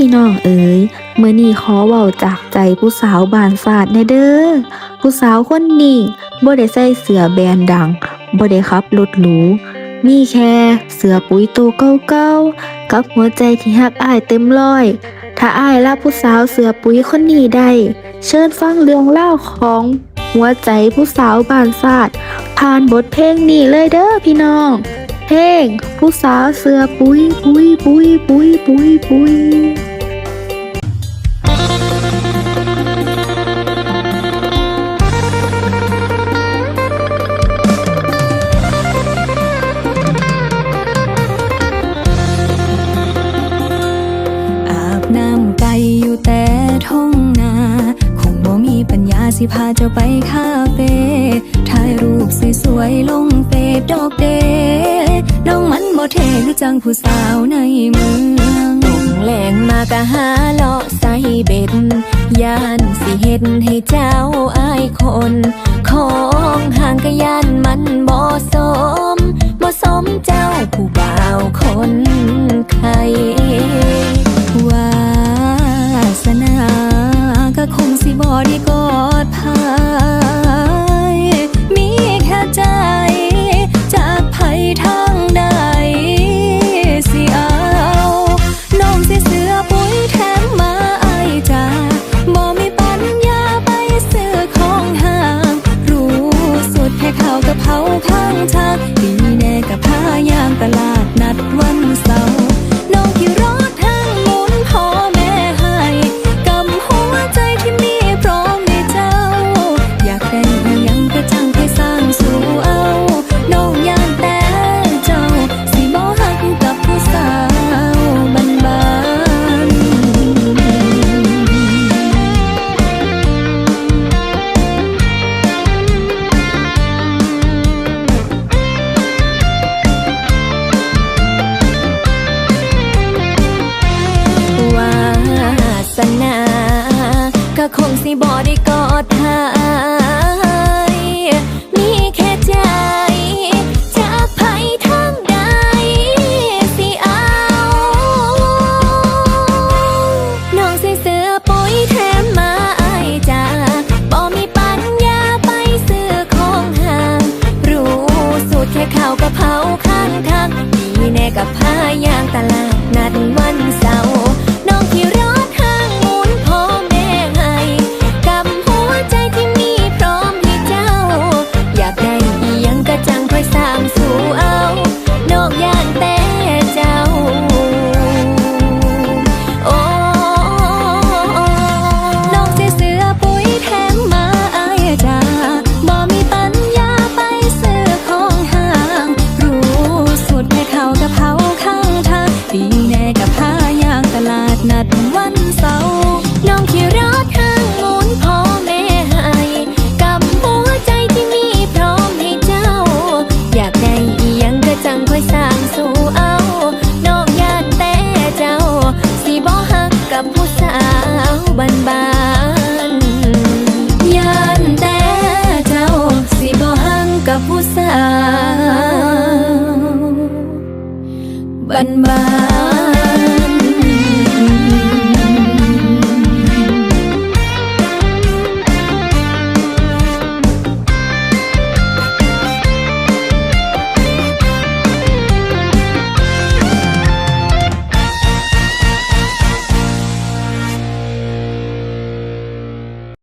พี่น้องเอ๋ยเมื่อนี้ขอเว้าจากใจผู้สาวบานศาสตร์แน่เด้อผู้สาวคนนี้บ่ได้ใส่เสื้อแบรนด์ดังบ่ได้ขับรถหรูมีแค่เสื้อปุ๋ยโตเก่าๆกับหัวใจที่ฮักอ้ายเต็มร้อยถ้าอ้ายรับผู้สาวเสื้อปุ๋ยคนนี้ได้ เชิญฟังเรื่องเล่าของหัวใจผู้สาวบานศาสตร์ผ่านบทเพลงนี้เลยเด้อพี่น้อง เพลงผู้สาวเสื้อปุ๋ยปุ๋ยปุ๋ยปุ๋ยปุ๋ยปุ๋ย สิพาเจ้าไปคาเฟ่ถ่ายรูปสวยๆลงเฟซดอกเดน้องมันบ่เทหรือจังผู้สาวในเมืองต้องแหลงมากะหาเลาะใส่เบ็ดย่านสิเฮ็ดให้เจ้าอายคนขอ ข้ สิบ่ได้กอดหายมีแค่ใจ จากไผทางใดสิเอา น้องใส่เสื้อปุ๋ยแถมมาไอายจ้าบ่มีปัญญาไปซื้อของห่าง รู้สูตรแค่ข้าวกะเพราข้างทางดีแน่กับพายางตลาด นัดวันเสาร์น้องขี่รถทางมุนพ่อแม่ให้กับหัวใจที่มีพร้อมให้เจ้า อยากได้อียังก็จังค่อยสร้างสู่เอาน้อกย่านแต่เจ้า สิบ่ฮักกับผู้สาวบ้านบ้านๆย่านแต่เจ้า สิบ่ฮักกับผู้สาวบ้านบ้าน